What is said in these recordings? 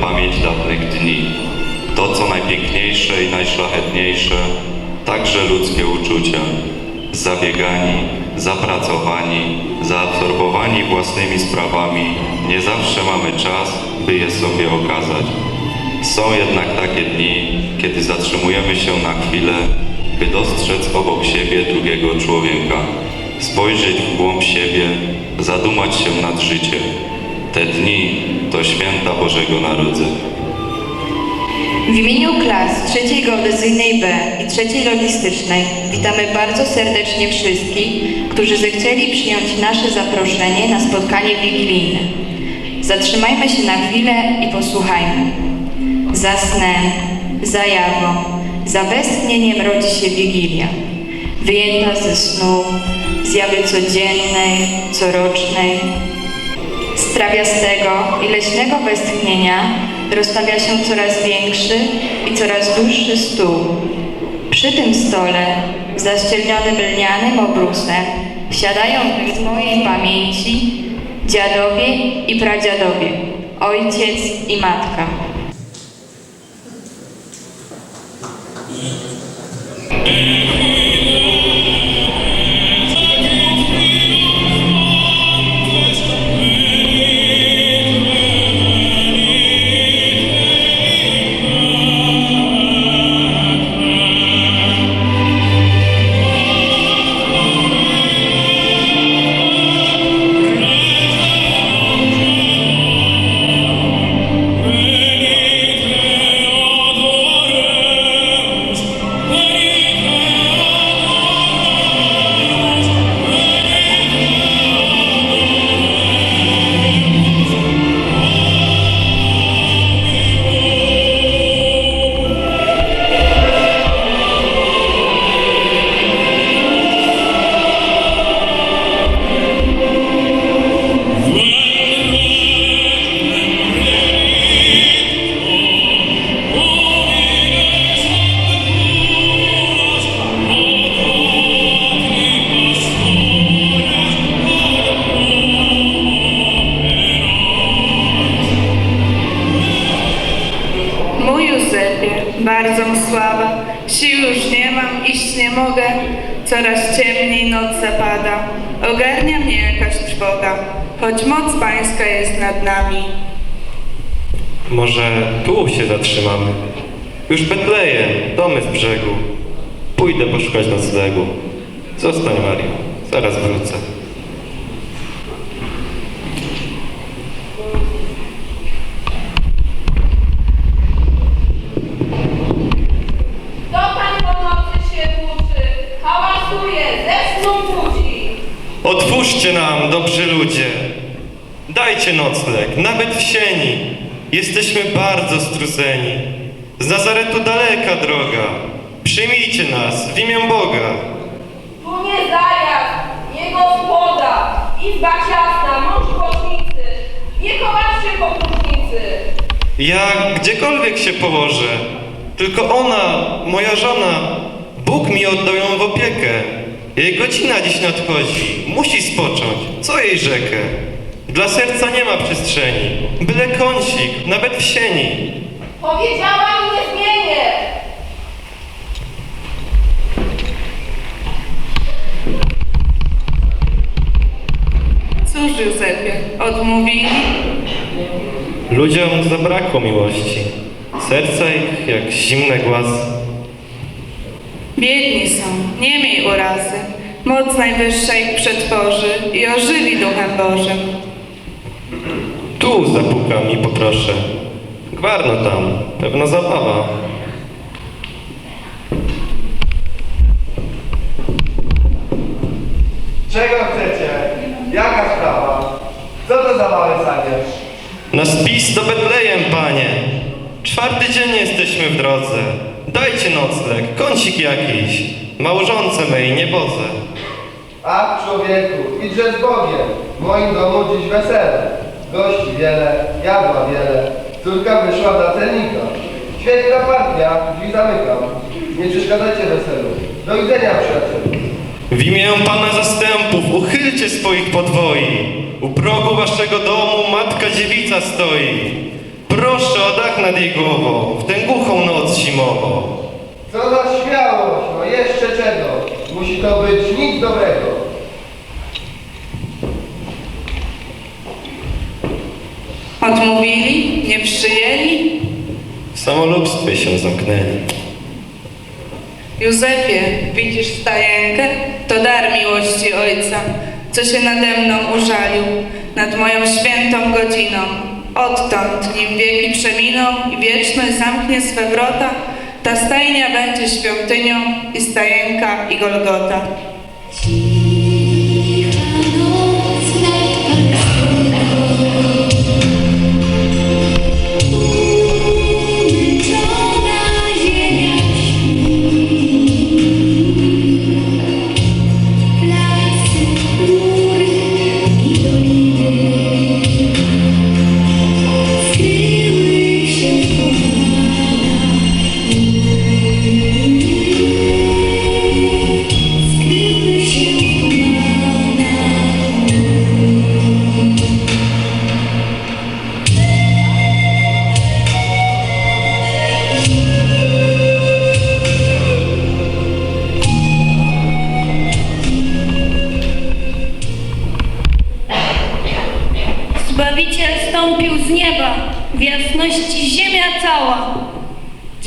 pamięć dawnych dni. To, co najpiękniejsze i najszlachetniejsze, także ludzkie uczucia. Zabiegani, zapracowani, zaabsorbowani własnymi sprawami, nie zawsze mamy czas, by je sobie okazać. Są jednak takie dni, kiedy zatrzymujemy się na chwilę, by dostrzec obok siebie drugiego człowieka, spojrzeć w głąb siebie, zadumać się nad życiem. Te dni to święta Bożego Narodzenia. W imieniu klas trzeciej geodezyjnej B i trzeciej logistycznej witamy bardzo serdecznie wszystkich, którzy zechcieli przyjąć nasze zaproszenie na spotkanie wigilijne. Zatrzymajmy się na chwilę i posłuchajmy. Za snem, za jawą, za westchnieniem rodzi się Wigilia. Wyjęta ze snu, zjawy codziennej, corocznej, z trawiastego i leśnego westchnienia rozstawia się coraz większy i coraz dłuższy stół. Przy tym stole, zaścielnionym lnianym obrusem, siadają z mojej pamięci dziadowie i pradziadowie, ojciec i matka. Iść nie mogę, coraz ciemniej noc zapada, ogarnia mnie jakaś trwoga, choć moc pańska jest nad nami. Może tu się zatrzymamy? Już Betlejem, domy z brzegu. Pójdę poszukać noclegu. Zostań, Mario, zaraz wrócę. Kto tam po nocy się włóczy, hałasuje, ze snu budzi. Otwórzcie nam, dobrzy ludzie. Dajcie nocleg, nawet w sieni. Jesteśmy bardzo strudzeni. Z Nazaretu daleka droga. Przyjmijcie nas w imię Boga. Tu nie zajazd, nie gospoda, izba ciasna, mąż bocznicy. Nie kołaczcie popróżnicy. Ja gdziekolwiek się położę, tylko ona, moja żona, Bóg mi oddał ją w opiekę. Jej godzina dziś nadchodzi, musi spocząć, co jej rzekę? Dla serca nie ma przestrzeni, byle kąsik, nawet w sieni. Powiedziałam nie zmienię. Cóż, Józefie, odmówili? Ludziom zabrakło miłości, serca ich jak zimne głaz. Biedni są, nie miej urazy, moc najwyższa ich przetworzy i ożywi duchem Bożym. Tu zapukam i poproszę. Gwarno tam, pewna zabawa. Czego chcecie? Jaka sprawa? Co to za małe sanie? Na spis do Betlejem, panie. Czwarty dzień jesteśmy w drodze. Dajcie nocleg, kącik jakiś. Małżonce mej nie wodzę. Ach, człowieku, idźże z Bogiem. W moim domu dziś wesele. Gości wiele, jadła wiele. Córka wyszła na celnika. Świetna partia, drzwi zamykam. Nie przeszkadzajcie weselu. Do widzenia, przyjacielu. W imię Pana zastępów uchylcie swoich podwoi. U progu waszego domu matka dziewica stoi. Proszę o dach nad jej głową, w tę głuchą noc zimową. Co za śmiałość, no jeszcze czego? Musi to być nic dobrego. Odmówili? Nie przyjęli? W samolubstwie się zamknęli. Józefie, widzisz stajenkę? To dar miłości Ojca, co się nade mną użalił, nad moją świętą godziną. Odtąd, nim wieki przeminą i wieczność zamknie swe wrota, ta stajnia będzie świątynią i stajenka i Golgota.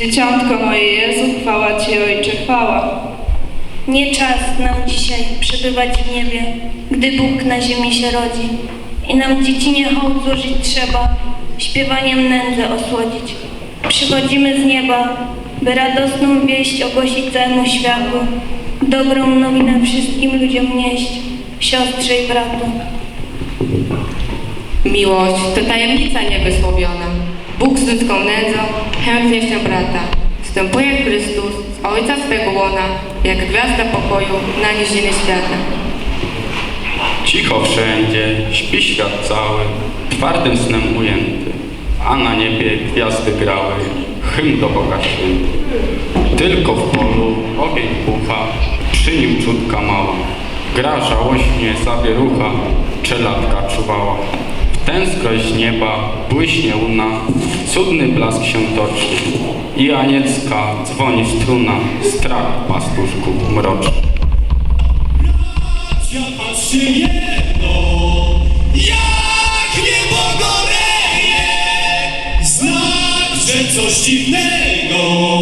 Dzieciątko moje Jezu, chwała Ci Ojcze, chwała. Nie czas nam dzisiaj przebywać w niebie, gdy Bóg na ziemi się rodzi. I nam dziecinie hołd złożyć trzeba, śpiewaniem nędzę osłodzić. Przychodzimy z nieba, by radosną wieść ogłosić całemu światu, dobrą nowinę wszystkim ludziom nieść, siostrze i bratu. Miłość to tajemnica niewysłowiona. Bóg z ludzką nędzą chętnie się brata. Wstępuje Chrystus z Ojca swego łona, jak gwiazda pokoju na niziny świata. Cicho wszędzie, śpi świat cały, twardym snem ujęty, a na niebie gwiazdy grały, hymn do Boga święty. Tylko w polu ogień pucha, przy nim czutka mała, gra żałośnie zawierucha, czelatka czuwała. Tęskrość nieba błyśnie łuna, cudny blask się toczy i aniecka dzwoni struna, strach pastuszków mroczy. Ja patrzcie jedno, jak niebo goreje, znak, że coś dziwnego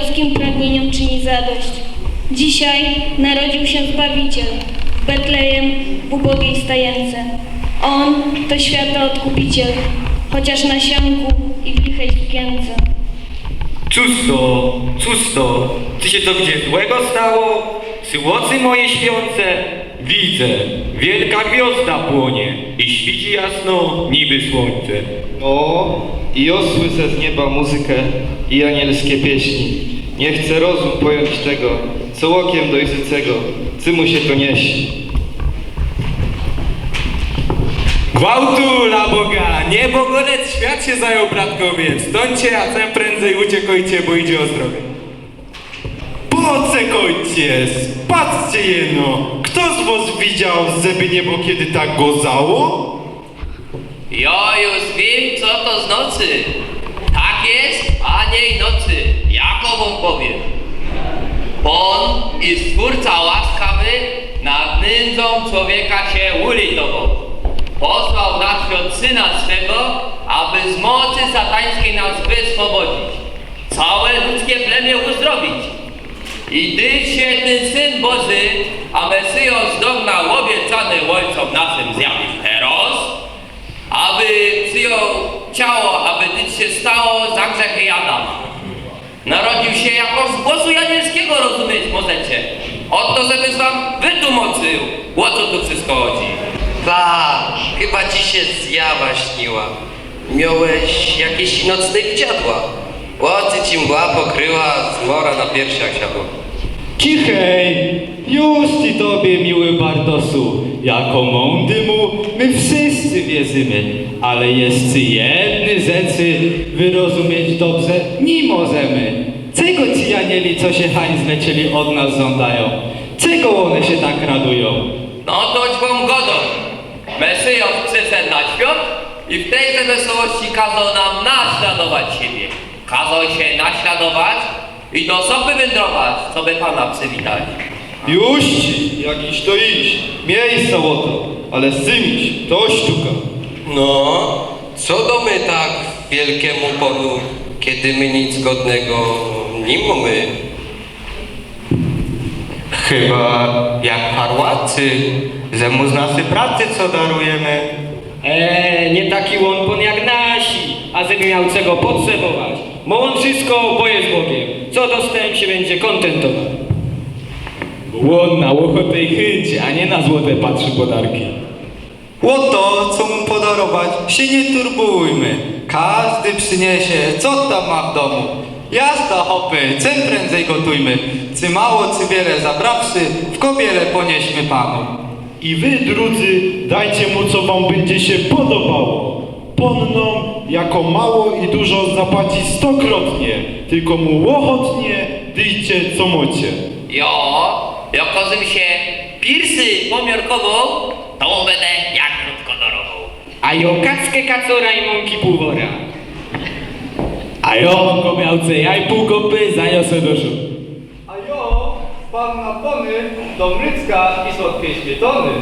ludzkim pragnieniom czyni zadość. Dzisiaj narodził się Zbawiciel w Betlejem w ubogiej stajence. On to świata odkupiciel, chociaż na sianku i w lichej sukience. Cóż to, cóż to, czy się to gdzie złego stało? Syłocy moje śpiące, widzę, wielka gwiazda płonie i świeci jasno niby słońce. O, i osłyszę z nieba muzykę i anielskie pieśni. Nie chcę rozum pojąć tego, co łokiem dojrzycego, co mu się to nieści. Gwałtu la Boga, niebo golec, świat się zajął bratkowie, stońcie, a tem prędzej uciekajcie, bo idzie o zdrowie. Pocekojcie, patrzcie jeno, kto z was widział, żeby niebo kiedy tak gozało? Ja już wiem, co to z nocy. Tak jest, a nie i nocy. Jako wam powiem. On i Stwórca łaskawy nad nędzą człowieka się ulitował. Posłał na świat Syna swego, aby z mocy satańskiej nas wyswobodzić. Całe ludzkie plemię uzdrowić. I ty się ten Syn Boży, a Mesjos dognał obiecany ojcom naszym zjawił teraz, aby przyjął ciało, aby nic się stało za grzechy Adama. Narodził się jako z głosu janielskiego, rozumieć możecie. Oto, żebyś wam wytłumaczył, o co tu wszystko chodzi. Pa, chyba ci się zjawa śniła. Miałeś jakieś nocne widziadła. Łocy ci mgła pokryła, zmora na piersiach siadła. Cichej, już ci tobie, miły Bartosu, jako mądy mu my wszyscy wierzymy, ale jeszcze jedny rzeczy wyrozumieć dobrze nie możemy. Czego ci anieli, co się hań zlecieli od nas żądają? Czego one się tak radują? No toć wam godą. Mesjos przyszedł na świat i w tejże wesołości kazał nam naśladować siebie. Kazał się naśladować i do sopy wędrować, co by Pana przywitać. Już ci, jakiś to iść. Miejsca oto, ale zymić, to sztuka. No, co do my tak wielkiemu polu, kiedy my nic godnego nie mamy. Chyba jak harłacy, że mu z naszej pracy co darujemy. Eee, nie taki łonpon jak nasi, a żeby miał czego potrzebować. Bo on wszystko, bo jest Bogiem. Co dostęp się będzie kontentował. Łon na łochotej chęci, a nie na złote patrzy podarki. Łoto, co mu podarować, się nie turbujmy. Każdy przyniesie, co tam ma w domu. Jazda, hopy, czym prędzej gotujmy. Czy mało, czy wiele zabrawszy, w kobiele ponieśmy Panu. I wy, drudzy, dajcie mu, co wam będzie się podobało. Ponnom, jako mało i dużo zapłaci stokrotnie, tylko mu łochotnie dyjcie, co mocie. Jo, jako żebym się pirsy pomiarkował, to będę jak krótko darował. A jo kackę kacora i mąki półwora. A jo go miał ce jaj pół kopy, zaniosę do żu. A jo, pan na pony, do mrycka i słodkie śmietony.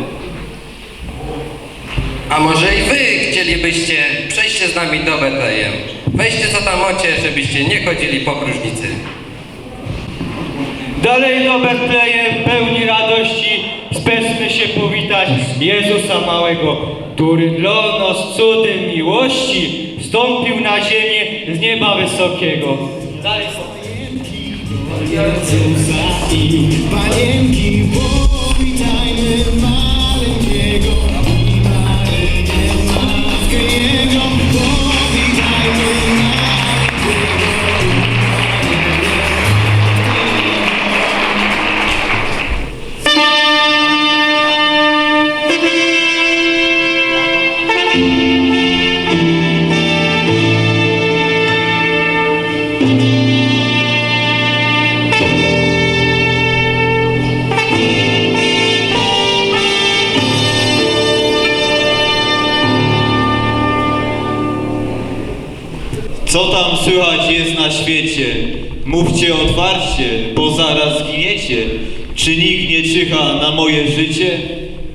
A może i wy chcielibyście przejść się z nami do Betlejem? Weźcie co tam ocie, żebyście nie chodzili po próżnicy. Dalej do Betlejem pełni radości, speszmy się powitać Jezusa Małego, który dla nas cudem miłości wstąpił na ziemię z nieba wysokiego. Dalej Panienki, powitajmy maleńkiego i Marynię, Matkę Jego, na świecie? Mówcie otwarcie, bo zaraz zginiecie. Czy nikt nie czyha na moje życie?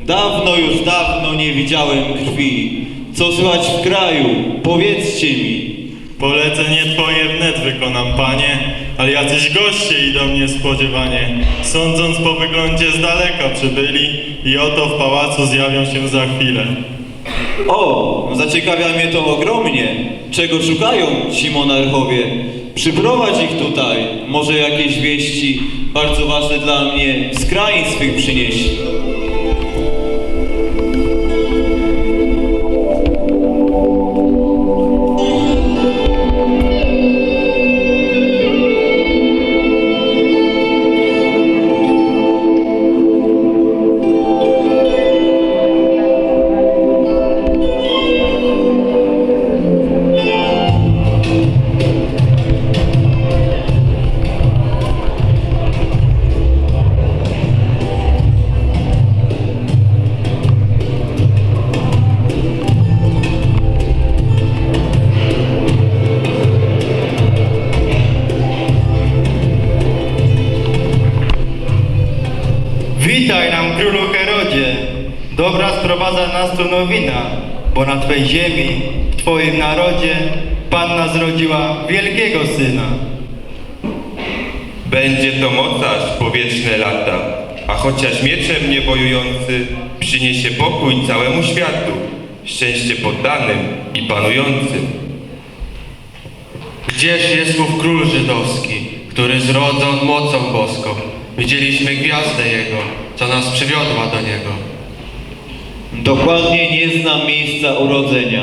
Dawno już dawno nie widziałem krwi. Co słychać w kraju? Powiedzcie mi. Polecenie Twoje wnet wykonam, Panie, ale jacyś goście idą niespodziewanie. Sądząc po wyglądzie z daleka przybyli i oto w pałacu zjawią się za chwilę. O, zaciekawia mnie to ogromnie. Czego szukają ci monarchowie? Przyprowadź ich tutaj. Może jakieś wieści bardzo ważne dla mnie z krain swych przynieśli. Królu Herodzie. Dobra sprowadza nas tu nowina, bo na Twej ziemi, w Twoim narodzie, Panna zrodziła wielkiego syna. Będzie to mocarz po wieczne lata, a chociaż mieczem nie wojujący, przyniesie pokój całemu światu, szczęście poddanym i panującym. Gdzież jest ów król żydowski, który zrodzon mocą boską? Widzieliśmy gwiazdę jego, co nas przywiodła do niego. Dokładnie nie znam miejsca urodzenia.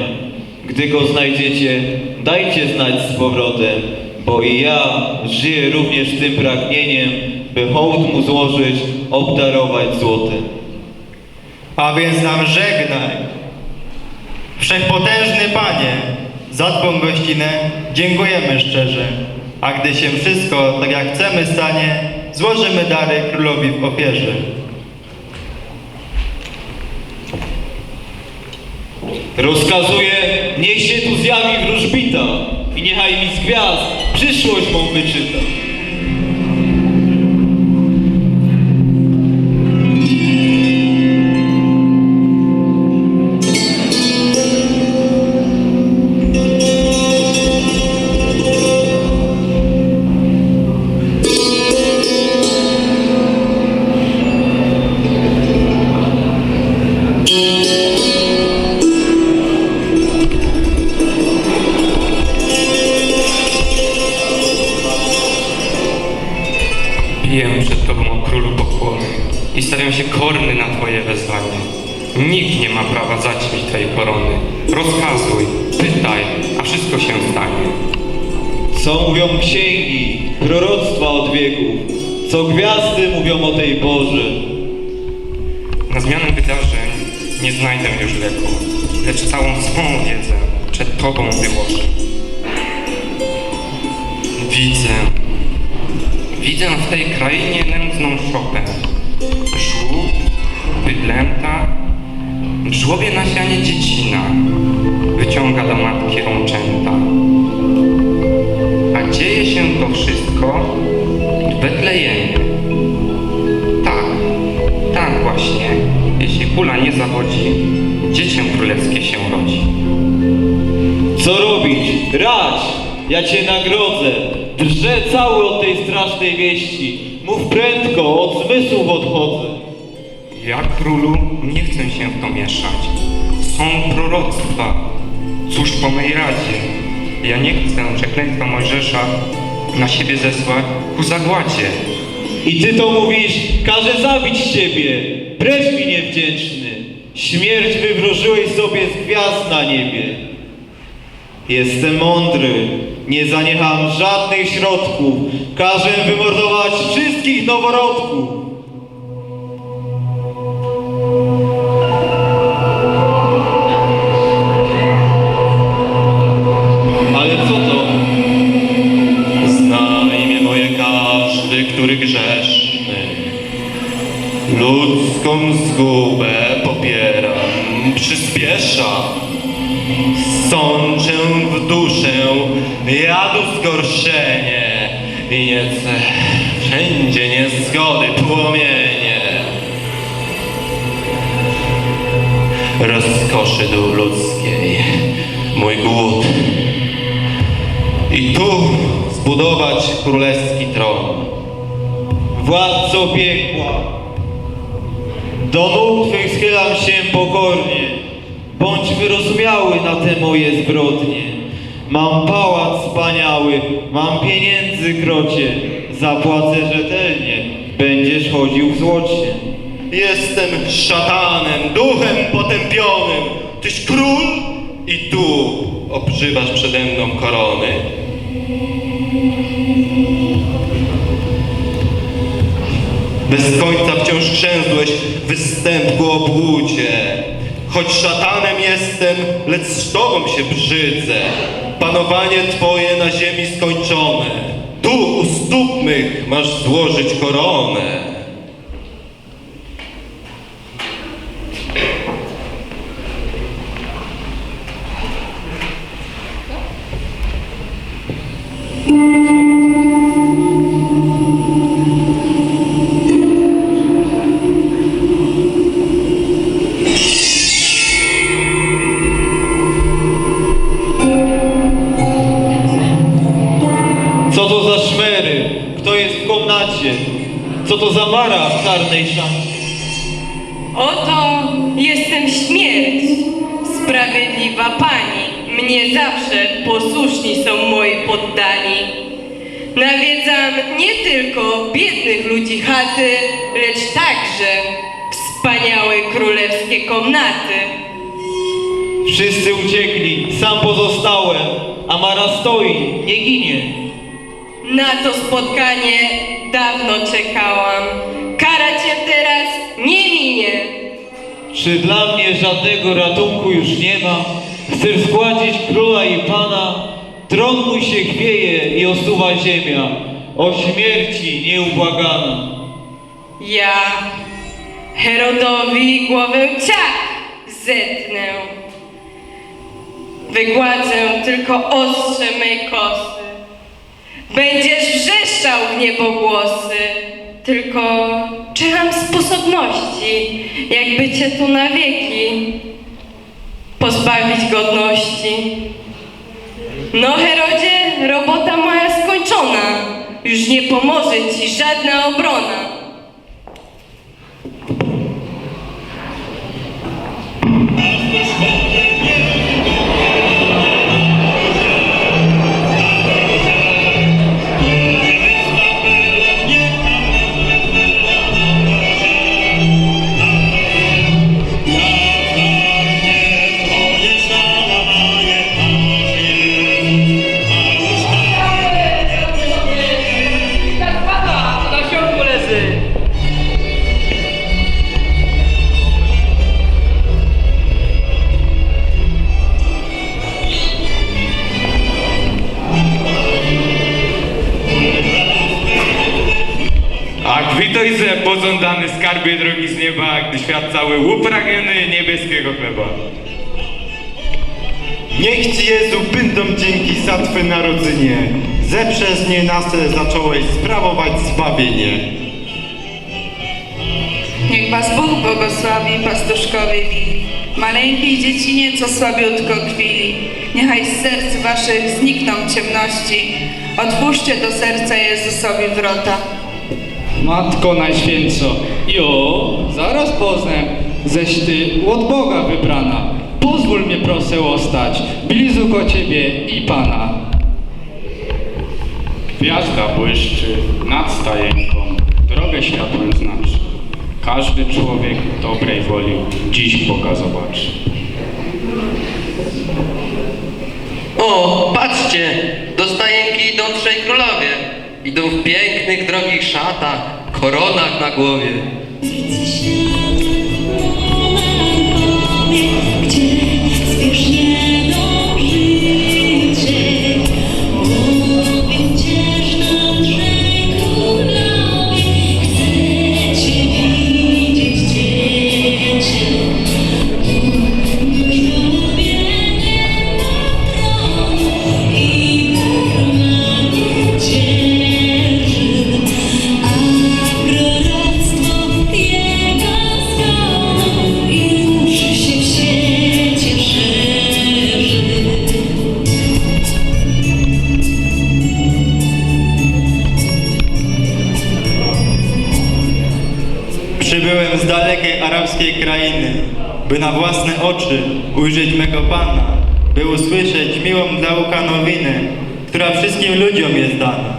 Gdy go znajdziecie, dajcie znać z powrotem, bo i ja żyję również tym pragnieniem, by hołd mu złożyć, obdarować złotem. A więc nam żegnaj. Wszechpotężny Panie, za Twą gościnę dziękujemy szczerze. A gdy się wszystko tak jak chcemy stanie, złożymy dary królowi w ofierze. Rozkazuję, niech się tu zjawi wróżbita i niechaj mi z gwiazd przyszłość mą wyczyta. I stawiam się korny na Twoje wezwanie. Nikt nie ma prawa zaćmić Twojej korony. Rozkazuj, pytaj, a wszystko się stanie. Co mówią księgi, proroctwa od wieków, co gwiazdy mówią o tej porze. Na zmianę wydarzeń nie znajdę już leku, lecz całą swą wiedzę przed Tobą wyłożę. Widzę, widzę w tej krainie nędzną szopę. W żłobie na sianie dziecina wyciąga do matki rączęta. A dzieje się to wszystko w Betlejemie. Tak, tak właśnie. Jeśli kula nie zawodzi, dziecię królewskie się rodzi. Co robić? Rać! Ja cię nagrodzę. Drżę cały od tej strasznej wieści. Mów prędko, od zmysłów odchodzę. Ja, królu, nie chcę się w to mieszać. Są proroctwa. Cóż po mej radzie? Ja nie chcę przekleństwa Mojżesza na siebie zesłać ku zagładzie. I ty to mówisz, każę zabić ciebie. Precz mi niewdzięczny. Śmierć wywróżyłeś sobie z gwiazd na niebie. Jestem mądry, nie zaniecham żadnych środków. Każę wymordować wszystkich noworodków. Ludzką zgubę popieram, przyspiesza. Sączę w duszę jadu zgorszenie i niecę wszędzie niezgody płomienie. Rozkoszy dół ludzkiej, mój głód i tu zbudować królewski tron. Władco piekła, do nóg Twych schylam się pokornie. Bądź wyrozumiały na te moje zbrodnie. Mam pałac wspaniały, mam pieniędzy krocie. Zapłacę rzetelnie, będziesz chodził w złocie. Jestem szatanem, duchem potępionym. Tyś król i tu obrzywasz przede mną korony. Bez końca wciąż chrzęzłeś występku obłudzie. Choć szatanem jestem, lecz z tobą się brzydzę. Panowanie twoje na ziemi skończone. Tu u stóp mych masz złożyć koronę. Co to za mara w czarnej szanie? Oto jestem śmierć, sprawiedliwa pani. Mnie zawsze posłuszni są moi poddani. Nawiedzam nie tylko biednych ludzi chaty, lecz także wspaniałe królewskie komnaty. Wszyscy uciekli, sam pozostałem, a Mara stoi, nie ginie. Na to spotkanie dawno czekałam. Kara cię teraz nie minie. Czy dla mnie żadnego ratunku już nie ma? Chcesz zgładzić króla i pana? Tron mój się chwieje i osuwa ziemia, o śmierci nieubłagana. Ja Herodowi głowę ciach zetnę. Wygładzę tylko ostrze mej kosy. Będziesz wrzeszczał w niebogłosy. Tylko czyham sposobności, jakby cię tu na wieki pozbawić godności. No Herodzie, robota moja skończona. Już nie pomoże ci żadna obrona. Skarbie drogi z nieba, gdy świat cały upragniony niebieskiego chleba. Niech Ci Jezu będą dzięki za Twe narodzenie, że przez nie nas zacząłeś sprawować zbawienie. Niech was Bóg błogosławi, pastuszkowie mili. Maleńkiej dziecinie, co słabiutko kwili. Niechaj z serc waszych znikną ciemności. Otwórzcie do serca Jezusowi wrota. Matko Najświętszo, jo, zaraz poznam, ześ Ty od Boga wybrana. Pozwól mnie proszę ostać, blizuko Ciebie i Pana. Gwiazda błyszczy nad stajenką, drogę światłem znaczy. Każdy człowiek dobrej woli dziś Boga zobaczy. O, patrzcie, do stajenki idą trzej królowie. Idą w pięknych, drogich szatach, koronach na głowie. By na własne oczy ujrzeć mego Pana, by usłyszeć miłą dla ucha nowinę, która wszystkim ludziom jest dana.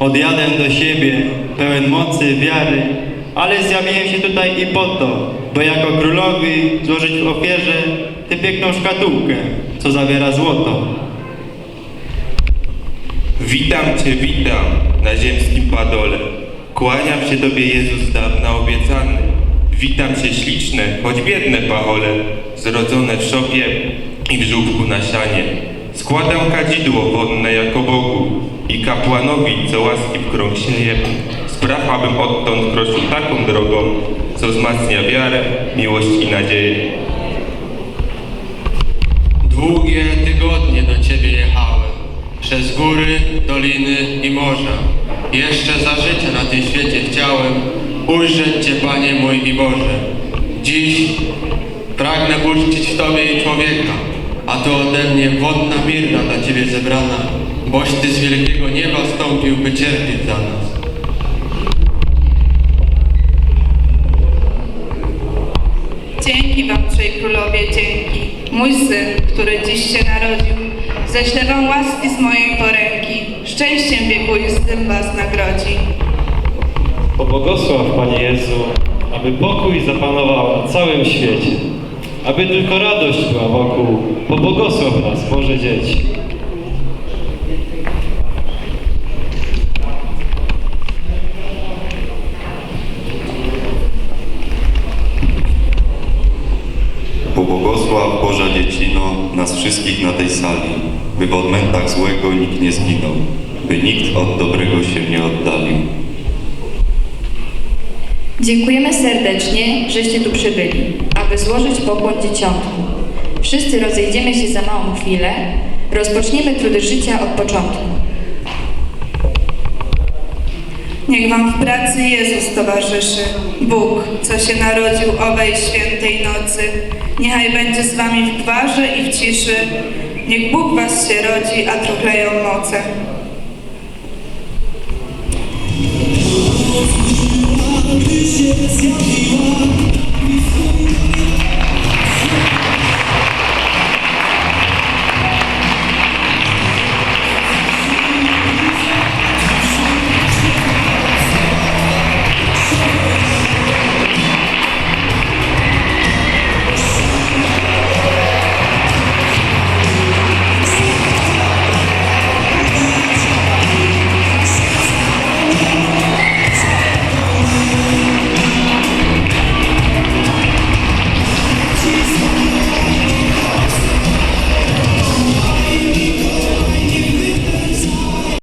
Odjadę do siebie, pełen mocy, wiary, ale zjawiłem się tutaj i po to, by jako królowi złożyć w ofierze tę piękną szkatułkę, co zawiera złoto. Witam Cię, witam na ziemskim padole. Kłaniam się Tobie, Jezus dawna obiecany. Witam Cię śliczne, choć biedne pachole, zrodzone w szopie i w żółwku na sianie. Składam kadzidło wonne jako Bogu i kapłanowi, co łaski w krąg sieje. Spraw, abym odtąd kroczył taką drogą, co wzmacnia wiarę, miłość i nadzieję. Długie tygodnie do Ciebie jechałem, przez góry, doliny i morza. Jeszcze za życia na tym świecie chciałem ujrzeć Cię, Panie mój i Boże. Dziś pragnę uczcić w Tobie i człowieka, a to ode mnie wodna mirna dla Ciebie zebrana, boś Ty z wielkiego nieba stąpił, by cierpieć za nas. Dzięki Wam, Trzej Królowie, dzięki. Mój Syn, który dziś się narodził, ześlę Wam łaski z mojej poręki, szczęściem wieku i z tym Was nagrodzi. Pobłogosław, Panie Jezu, aby pokój zapanował na całym świecie. Aby tylko radość była wokół. Pobłogosław nas, Boże dzieci. Pobłogosław Boża Dziecino nas wszystkich na tej sali, by w odmętach złego nikt nie zginął, by nikt od dobrego się nie oddalił. Dziękujemy serdecznie, żeście tu przybyli, aby złożyć pokłon dzieciątku. Wszyscy rozejdziemy się za małą chwilę. rozpoczniemy trudy życia od początku. Niech wam w pracy Jezus towarzyszy, Bóg, co się narodził owej świętej nocy. Niechaj będzie z wami w twarzy i w ciszy. Niech Bóg was się rodzi, a truchleją moce. Ще співав